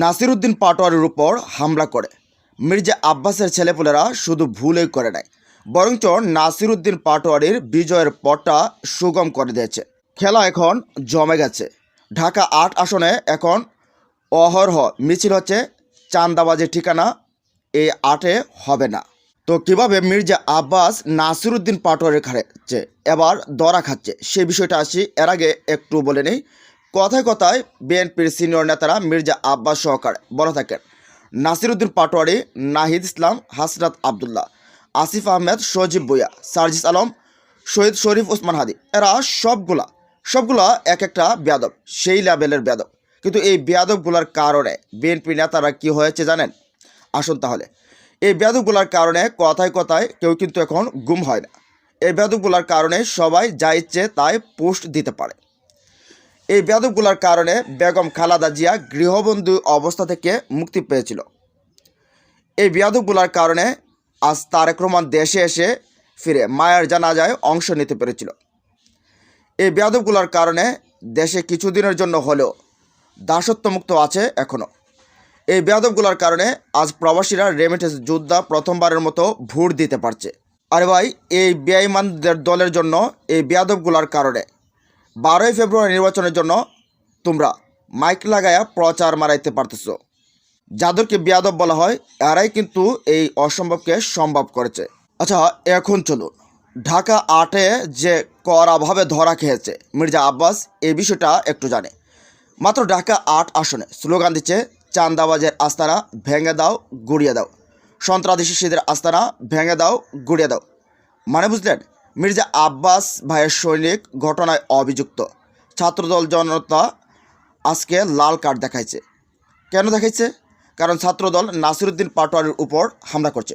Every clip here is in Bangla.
নাসিরুদ্দিন পাটোয়ারির উপর হামলা করে। মির্জা আব্বাসের ছেলেপুলেরা শুধু ভুলেই করে নাই, বরঞ্চ নাসিরুদ্দিন পাটোয়ারির বিজয়ের পথটা সুগম করে দিয়েছে। খেলা এখন জমে গেছে। ঢাকা আট আসনে এখন অহরহ মিছিল হচ্ছে চান্দাবাজের ঠিকানা এই আটে হবে না। তো কীভাবে মির্জা আব্বাস নাসিরুদ্দিন পাটোয়ারি খাচ্ছে এবার দরা খাচ্ছে? সে বিষয়টা আসি, এর আগে একটু বলে নেই। কথায় কথায় বিএনপির সিনিয়র নেতারা মির্জা আব্বাস সহকারে বলে থাকেন, নাসিরুদ্দিন পাটোয়ারি, নাহিদ ইসলাম হাসরাত আবদুল্লাহ, আসিফ আহমেদ, সজীব বুয়া সার্জিস আলম, শহীদ শরীফ ওসমান হাদি, এরা সবগুলা সবগুলা এক একটা বেয়াদব, সেই লেভেলের বেয়াদব। কিন্তু এই বেয়াদবগুলোর কারণে বিএনপি নেতারা কি হয়েছে জানেন? আসুন তাহলে। এই বেয়াদবগুলোর কারণে কথায় কথায় কেউ কিন্তু এখন গুম হয় না। এই বেয়াদবগুলোর কারণে সবাই যা ইচ্ছে তাই পোস্ট দিতে পারে। এই বেয়াদবগুলোর কারণে বেগম খালাদা জিয়া গৃহবন্দী অবস্থা থেকে মুক্তি পেয়েছিল। এই বেয়াদবগুলোর কারণে আজ তারেক রহমান দেশে এসে ফিরে মায়ের জানাজায় অংশ নিতে পেরেছিল। এই বেয়াদবগুলোর কারণে দেশে কিছুদিনের জন্য হলেও দাসত্বমুক্ত আছে এখনও এই বেয়াদবগুলোর কারণে আজ প্রবাসীরা রেমিটেন্স যোদ্ধা প্রথমবারের মতো ভোট দিতে পারছে। আরে ভাই, এই বেআইমানদের দলের জন্য এই বেয়াদবগুলোর কারণে বারোই ফেব্রুয়ারি নির্বাচনের জন্য তোমরা মাইক লাগায়া প্রচার মারাইতে পারতেছো। যাদেরকে বেয়াদব বলা হয়, এরাই কিন্তু এই অসম্ভবকে সম্ভব করেছে। আচ্ছা এখন চলুন। ঢাকা আটে যে কড়াভাবে ধরা খেয়েছে মির্জা আব্বাস এই বিষয়টা একটু জানে। মাত্র ঢাকা আট আসনে স্লোগান দিচ্ছে চান্দাবাজের আস্তানা ভেঙে দাও, গুড়িয়ে দাও। সন্ত্রাসী শিশুদের আস্তানা ভেঙে দাও, গুড়িয়ে দাও। মানে বুঝলেন? মির্জা আব্বাস ভাইয়ের সৈনিক ঘটনায় অভিযুক্ত। ছাত্রদল জনতা আজকে লাল কার্ড দেখাইছে। কেন দেখাইছে? কারণ ছাত্রদল নাসিরুদ্দিন পাটোয়ারির উপর হামলা করছে।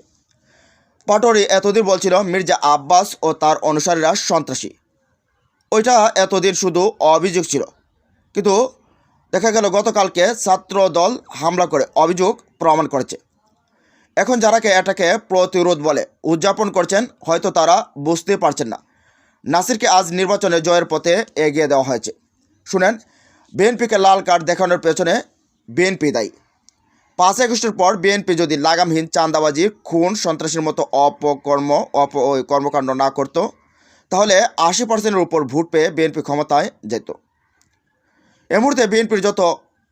পাটোয়ারি এতদিন বলছিল মির্জা আব্বাস ও তার অনুসারীরা সন্ত্রাসী। ওইটা এতদিন শুধু অভিযোগ ছিল। কিন্তু দেখা গেল গতকালকে ছাত্রদল হামলা করে, অভিযোগ প্রমাণ করেছে। এখন যারাকে এটাকে প্রতিরোধ বলে উদযাপন করছেন, হয়তো তারা বুঝতে পারছেন না। নাসিরকে আজ নির্বাচনে জয়ের পথে এগিয়ে দেওয়া হয়েছে। শুনেন, বিএনপিকে লাল কার্ড দেখানোর পেছনে বিএনপি দায়ী। পাঁচ আগস্টের পর বিএনপি যদি লাগামহীন, চাঁদাবাজি, খুন, সন্ত্রাসীর মতো অপকর্ম, অপ কর্মকাণ্ড না করত, তাহলে আশি পার্সেন্টের উপর ভোট পেয়ে বিএনপি ক্ষমতায় যেত। এ মুহূর্তে বিএনপির যত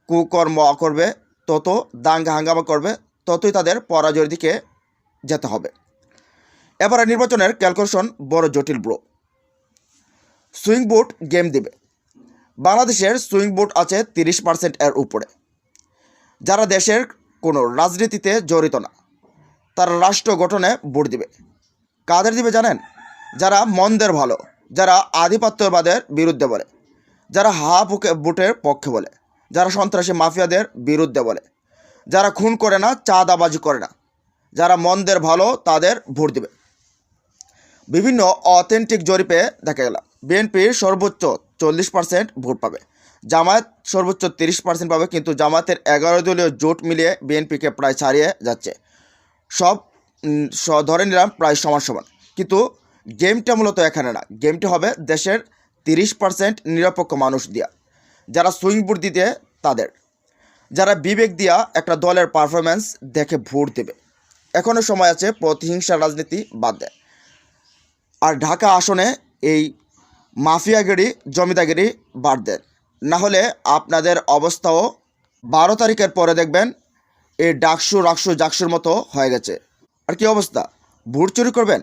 কুকর্ম করবে, তত দাঙ্গা হাঙ্গামা করবে, ততই তাদের পরাজয়ের দিকে যেতে হবে। এবারে নির্বাচনের ক্যালকুলেশন বড় জটিল ব্রো। সুইং বোট গেম দিবে। বাংলাদেশের সুইং বোট আছে তিরিশ পার্সেন্ট এর উপরে। যারা দেশের কোনো রাজনীতিতে জড়িত না, তারা রাষ্ট্র গঠনে ভোট দিবে। কাদের দিবে জানেন? যারা মন্দের ভালো, যারা আধিপত্যবাদের বিরুদ্ধে বলে। যারা হা বুটের পক্ষে বলে, যারা সন্ত্রাসী মাফিয়াদের বিরুদ্ধে বলে, যারা খুন করে না, চাঁদাবাজি করে না, যারা মন্দের ভালো, তাদের ভোট দেবে। বিভিন্ন অথেন্টিক জরিপে দেখা গেল বিএনপির সর্বোচ্চ চল্লিশ পার্সেন্ট ভোট পাবে, জামায়াত সর্বোচ্চ তিরিশ পার্সেন্ট পাবে, কিন্তু জামায়াতের এগারো দলীয় জোট মিলিয়ে বিএনপিকে প্রায় ছাড়িয়ে যাচ্ছে। সব ধরে নিলাম প্রায় সমান সমান। কিন্তু গেমটা মূলত এখানে না গেমটা হবে দেশের তিরিশ পার্সেন্ট নিরপেক্ষ মানুষ দিয়া, যারা সুইং ভোট দিতে তাদের। যারা বিবেক দিয়া একটা দলের পারফরমেন্স দেখে ভোট দেবে। এখনও সময় আছে প্রতিহিংসা রাজনীতি বাদ দেয়। আর ঢাকা আসনে এই মাফিয়াগিরি, জমিদাগিরি বাদ দেন। না হলে আপনাদের অবস্থাও বারো তারিখের পরে দেখবেন এই ডাকসু, রাকসু, জাকসুর মতো হয়ে গেছে। আর কি অবস্থা? ভোট চুরি করবেন?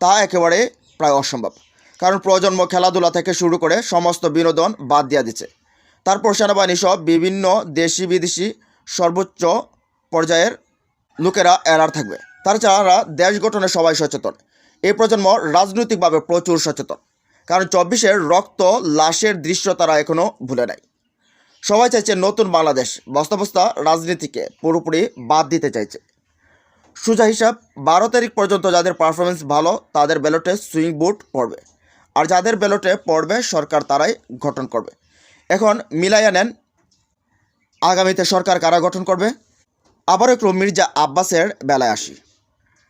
তা একেবারে প্রায় অসম্ভব। কারণ প্রজন্ম খেলাধুলা থেকে শুরু করে সমস্ত বিনোদন বাদ দিয়া দিচ্ছে তারপর সেনাবাহিনী সব বিভিন্ন দেশি বিদেশি সর্বোচ্চ পর্যায়ের লোকেরা এরার থাকবে। তাছাড়া দেশ গঠনে সবাই সচেতন। এই প্রজন্ম রাজনৈতিকভাবে প্রচুর সচেতন। কারণ চব্বিশের রক্ত লাশের দৃশ্য তারা এখনও ভুলে নাই। সবাই চাইছে নতুন বাংলাদেশ। বাস্তবস্থা রাজনীতিকে পুরোপুরি বাদ দিতে চাইছে। সোজা হিসাব, বারো তারিখ পর্যন্ত যাদের পারফরমেন্স ভালো, তাদের ব্যালটে সুইং বুট পড়বে। আর যাদের ব্যালটে পড়বে, সরকার তারাই গঠন করবে। এখন মিলাইয়া নেন, আগামীতে সরকার কারা গঠন করবে? আবার একটু মির্জা আব্বাসের বেলায় আসি।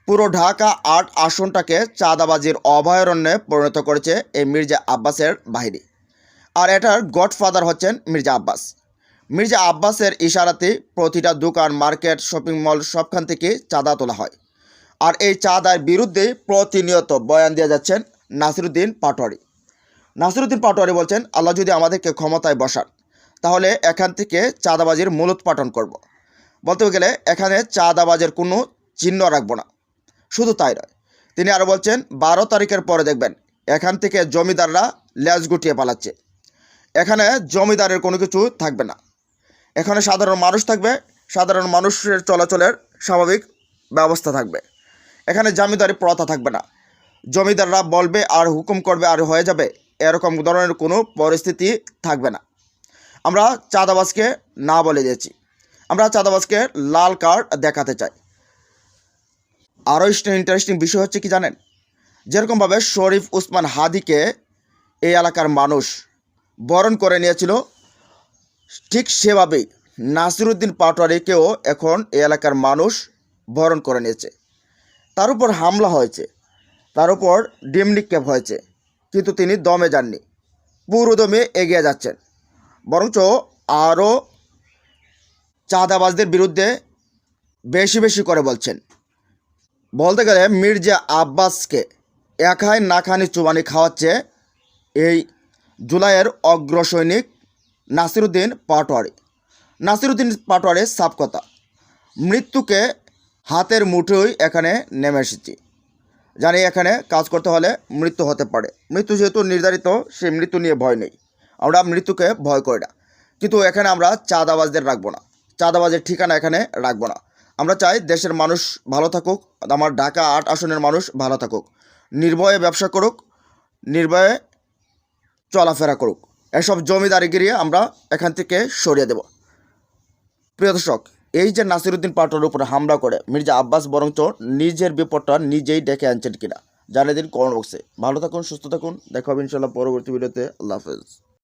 পুরো ঢাকা আট আসনটাকে চাঁদাবাজির অভয়ারণ্যে পরিণত করেছে এই মির্জা আব্বাসের বাহিনী। আর এটার গডফাদার হচ্ছেন মির্জা আব্বাস। মির্জা আব্বাসের ইশারাতে প্রতিটা দোকান, মার্কেট, শপিং মল সবখান থেকে চাঁদা তোলা হয়। আর এই চাঁদার বিরুদ্ধে প্রতিনিয়ত বয়ান দিয়ে যাচ্ছেন নাসিরুদ্দিন পাটোয়ারি। নাসিরুদ্দিন পাটোয়ারি বলছেন, আল্লাহ যদি আমাদেরকে ক্ষমতায় বসান, তাহলে এখান থেকে চাঁদাবাজির মূলোৎপাটন করব। বলতে গেলে এখানে চাঁদাবাজের কোনো চিহ্ন রাখব না। শুধু তাই নয়, তিনি আরও বলছেন, বারো তারিখের পরে দেখবেন, এখান থেকে জমিদাররা ল্যাজ গুটিয়ে পালাচ্ছে। এখানে জমিদারের কোনো কিছু থাকবে না। এখানে সাধারণ মানুষ থাকবে, সাধারণ মানুষের চলাচলের স্বাভাবিক ব্যবস্থা থাকবে। এখানে জমিদারি প্রথা থাকবে না। জমিদাররা বলবে আর হুকুম করবে আর হয়ে যাবে, এরকম ধরনের কোনো পরিস্থিতি থাকবে না। আমরা চাঁদাবাজকে না বলে দিয়েছি। আমরা চাঁদাবাজকে লাল কার্ড দেখাতে চাই। আরও ইন্টারেস্টিং বিষয় হচ্ছে কি জানেন? যেরকমভাবে শরীফ উসমান হাদিকে এই এলাকার মানুষ বরণ করে নিয়েছিল, ঠিক সেভাবেই নাসিরুদ্দিন পাটোয়ারিকেও এখন এই এলাকার মানুষ বরণ করে নিয়েছে। তার উপর হামলা হয়েছে। তার উপর ডিম নিক্ষেপ হয়েছে, কিন্তু তিনি দমে যাননি। পুরো দমে এগিয়ে যাচ্ছেন। বরঞ্চ আরও চাঁদাবাজদের বিরুদ্ধে বেশি বেশি করে বলছেন। বলতে গেলে মির্জা আব্বাসকে একাই নাখানি চুবানি খাওয়াচ্ছে এই জুলাইয়ের অগ্রসৈনিক নাসিরুদ্দিন পাটোয়ারি। নাসিরুদ্দিন পাটোয়ারির সাপ কথা মৃত্যুকে হাতের মুঠোই এখানে নেমে এসেছি। জানি এখানে কাজ করতে হলে মৃত্যু হতে পারে। মৃত্যু যেহেতু নির্ধারিত, সেই মৃত্যু নিয়ে ভয় নেই। আমরা মৃত্যুকে ভয় করি না। কিন্তু এখানে আমরা চাঁদাবাজদের রাখব না। চাঁদাবাজের ঠিকানা এখানে রাখব না। আমরা চাই দেশের মানুষ ভালো থাকুক, আমার ঢাকা আট আসনের মানুষ ভালো থাকুক। নির্ভয়ে ব্যবসা করুক, নির্ভয়ে চলাফেরা করুক। এসব জমিদারিগিরি আমরা এখান থেকে সরিয়ে দেব। প্রিয় দর্শক এই যে নাসিরুদ্দিন পাটোর উপরে হামলা করে মির্জা আব্বাস বরঞ্চ নিজের বিপদটা নিজেই ডেকে আনছেন কিনা? জানিয়ে দিন কমেন্ট বক্সে। ভালো থাকুন, সুস্থ থাকুন। দেখা হবে ইনশাল্লাহ পরবর্তী ভিডিওতে। আল্লাহ হাফেজ।